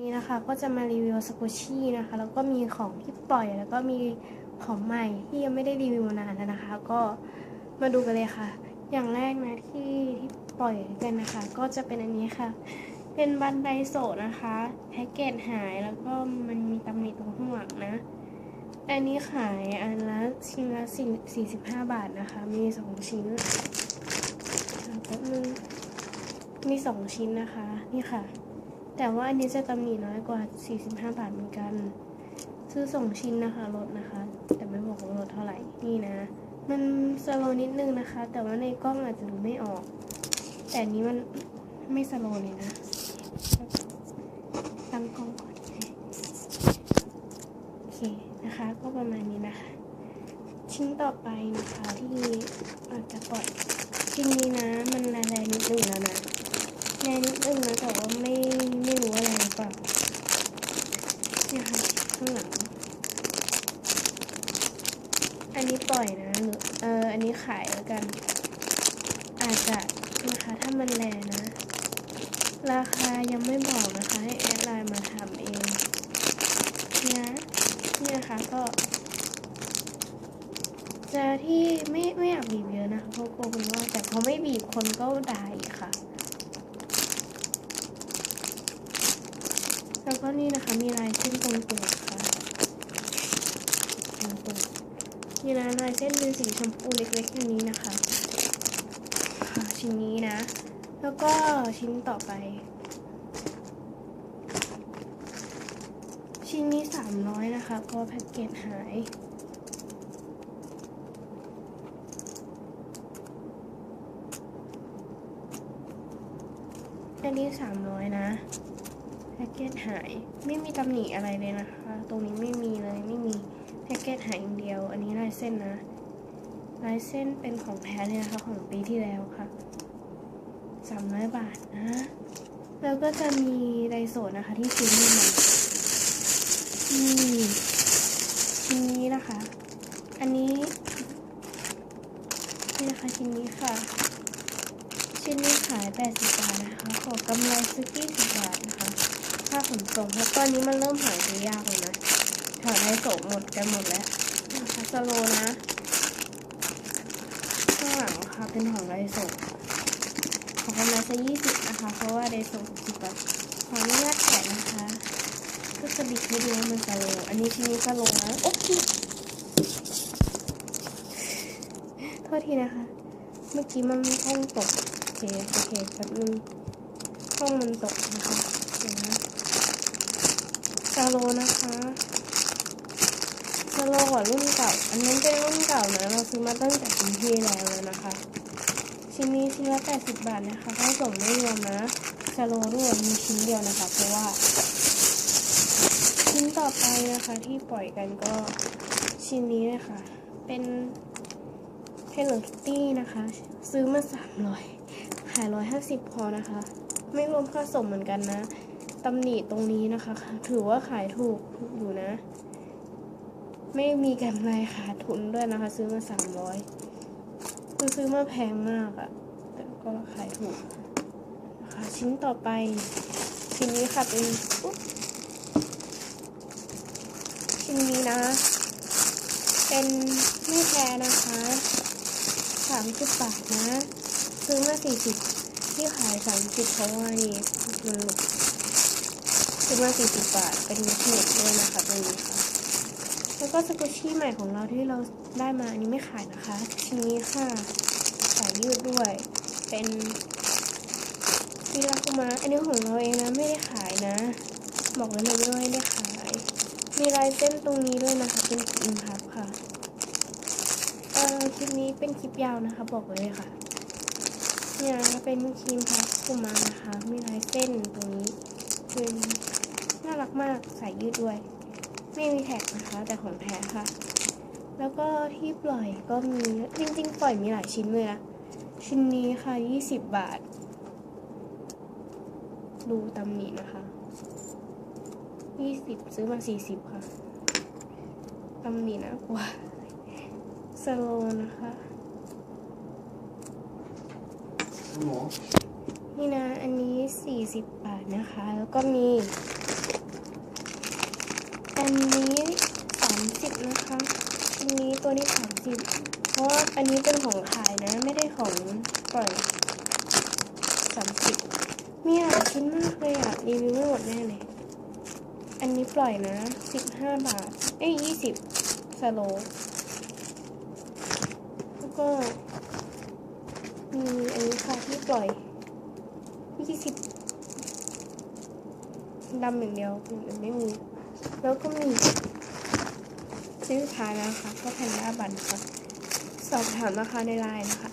นี่นะคะก็จะมารีวิวสกูชี่นะคะ แล้วก็มีของที่ปล่อยแล้วก็มีของใหม่ที่ยังไม่ได้รีวิวนานนะคะ ก็มาดูกันเลยค่ะ อย่างแรกนะที่ที่ปล่อยกันนะคะ ก็จะเป็นอันนี้ค่ะ เป็นบันไดโสดนะคะแพ็กเกจหายแล้วก็มันมีตำหนิตรงข้างหลังนะ อันนี้ขายอันละชิ้นละสี่สิบห้าบาทนะคะ มีสองชิ้นแป๊บนึงมีสองชิ้นนะคะ นี่ค่ะ แต่ว่าอันนี้จะตำหนิน้อยกว่า 45 บาทเหมือนกัน ซื้อสองชิ้นนะคะลดนะคะ แต่ไม่บอกว่าลดเท่าไหร่นี่นะ มันสโลนิดนึงนะคะ แต่ว่าในกล้องอาจจะดูไม่ออก แต่อันนี้มันไม่สโลเลยนะตั้งกล้องก่อนโอเคนะคะ ก็ประมาณนี้นะคะ ชิ้นต่อไปนะคะที่อาจจะปล่อยชิ้นนี้นะมันแรงๆนิดนึงแล้วนะ แรงนิดนึงนะแต่ว่าไม่ไม่รู้ว่าแรงหรือเปล่าเนี่ยค่ะข้างหลัง อันนี้ปล่อยนะหรือเออ อันนี้ขายแล้วกัน อาจจะนะคะถ้ามันแรงนะ ราคายังไม่บอกนะคะ ให้แอดไลน์มาทำเองเนี่ยนี่นะคะก็ จะที่ไม่ไม่อยากบีบเยอะนะคะเพราะกลัวคุณว่า แต่พอไม่บีบคนก็ด่าอีกค่ะ แล้วก็นี่นะคะมีลายเส้นตรงตูดค่ะตรงตูด นี่นะลายเส้นเป็นสีชมพูเล็กๆอย่างนี้นะคะ ชิ้นนี้นะ แล้วก็ชิ้นต่อไป ชิ้นนี้สามร้อยนะคะเพราะแพ็กเกจหายอันนี้สามร้อยนะ แพ็กเกจหายไม่มีตำหนิอะไรเลยนะคะ ตรงนี้ไม่มีเลยไม่มีแพ็กเกจหายอย่างเดียว อันนี้ลายเส้นนะ ลายเส้นเป็นของแท้เลยนะคะของปีที่แล้วค่ะสามร้อยบาทนะ แล้วก็จะมีไดโซนะคะที่ซื้อมาใหม่นี่ชิ้นนี้นะคะ อันนี้นี่นะคะชิ้นนี้ค่ะ ชิ้นนี้ขาย 80 บาทนะคะ ขอกำไรซื้อ20บาทนะคะ ค่าขนส่งเพราะตอนนี้มันเริ่มหาซื้อยากเลยนะแถวไดโซหมดกันหมดแล้วนะคะสโลนะข้างหลังค่ะเป็นของไดโซของกำไรซะ20นะคะ เพราะว่าไดโซ60บาทขออนุญาตแกะนะคะ ก็จะบิดให้ดูว่ามันสโลอันนี้ชิ้นนี้สโลนะโอ๊ยโทษทีนะคะ เมื่อกี้มันห้องตกโอเคโอเคแป๊บนึงห้องมันตกนะคะเดี๋ยวนะ ซาโลนะคะซาโลกว่ารุ่นเก่า อันนั้นเป็นรุ่นเก่านะ เราซื้อมาตั้งแต่ปีที่แล้วแล้วนะคะ ชิ้นนี้ชิ้นละ80บาทนะคะถ้าส่งไม่รวมนะซาโลด้วยมีชิ้นเดียวนะคะ เพราะว่า ชิ้นต่อไปนะคะที่ปล่อยกันก็ชิ้นนี้นะคะ เป็น Hello Kitty นะคะ ซื้อมาสามร้อยขายร้อยห้าสิบพอนะคะ ไม่รวมค่าส่งเหมือนกันนะ ตำหนิตรงนี้นะคะ ถือว่าขายถูกอยู่นะ ไม่มีกำไรขาดทุนด้วยนะคะ ซื้อมาสามร้อยคือซื้อมาแพงมากอะแต่ก็ขายถูกนะคะชิ้นต่อไป ชิ้นนี้ค่ะเป็นชิ้นนี้นะ เป็นไม่แพ้นะคะสามสิบบาทนะ ซื้อมาสี่สิบที่ขายสามสิบเพราะว่านี่มันหลุด ซื้อมาสี่สิบาท เป็นเม็ดเม็ดด้วยนะคะตัวนี้ค่ะ แล้วก็สกุชชี่ใหม่ของเราที่เราได้มา อันนี้ไม่ขายนะคะ ชิ้นนี้ค่ะสายยืดด้วย เป็นฟิลาคุมาอันนี้ของเราเองนะ ไม่ได้ขายนะ บอกไว้เลยว่าไม่ได้ขาย มีลายเส้นตรงนี้ด้วยนะคะ เป็นอินพับค่ะเออคลิปนี้เป็นคลิปยาวนะคะ บอกไว้เลยค่ะเนี่ยเป็นครีมพัสกุมานะคะ มีลายเส้นตรงนี้เป็น รักมากใส่ยืดด้วย ไม่มีแท็กนะคะ แต่ของแท้ค่ะ แล้วก็ที่ปล่อยก็มีจริง ๆ ปล่อยมีหลายชิ้นเลยนะชิ้นนี้ค่ะ 20 บาท ดูตำหนินะคะ 20 ซื้อมา 40 ค่ะตำหนินะกว่าสโลนะคะหมอนี่นะ อันนี้ 40 บาทนะคะ แล้วก็มี อันนี้สามสิบนะคะอันนี้ตัวนี้สามสิบเพราะว่าอันนี้เป็นของขายนะไม่ได้ของปล่อยสามสิบมีหลายชิ้นมากเลยอะรีวิวไม่หมดแน่เลย อันนี้ปล่อยนะสิบห้าบาท เอ้ยยี่สิบสโลแล้วก็มีอันนี้ค่ะที่ปล่อยยี่สิบดำอย่างเดียวอย่างอื่นไม่มี แล้วก็มีซื้อทายนะคะก็แพนด้าบันค่ะ สอบถามราคาในไลน์นะคะ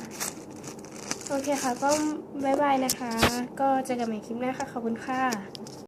โอเคค่ะ ก็บายบายนะคะ ก็เจอกันใหม่คลิปหน้าค่ะ ขอบคุณค่ะ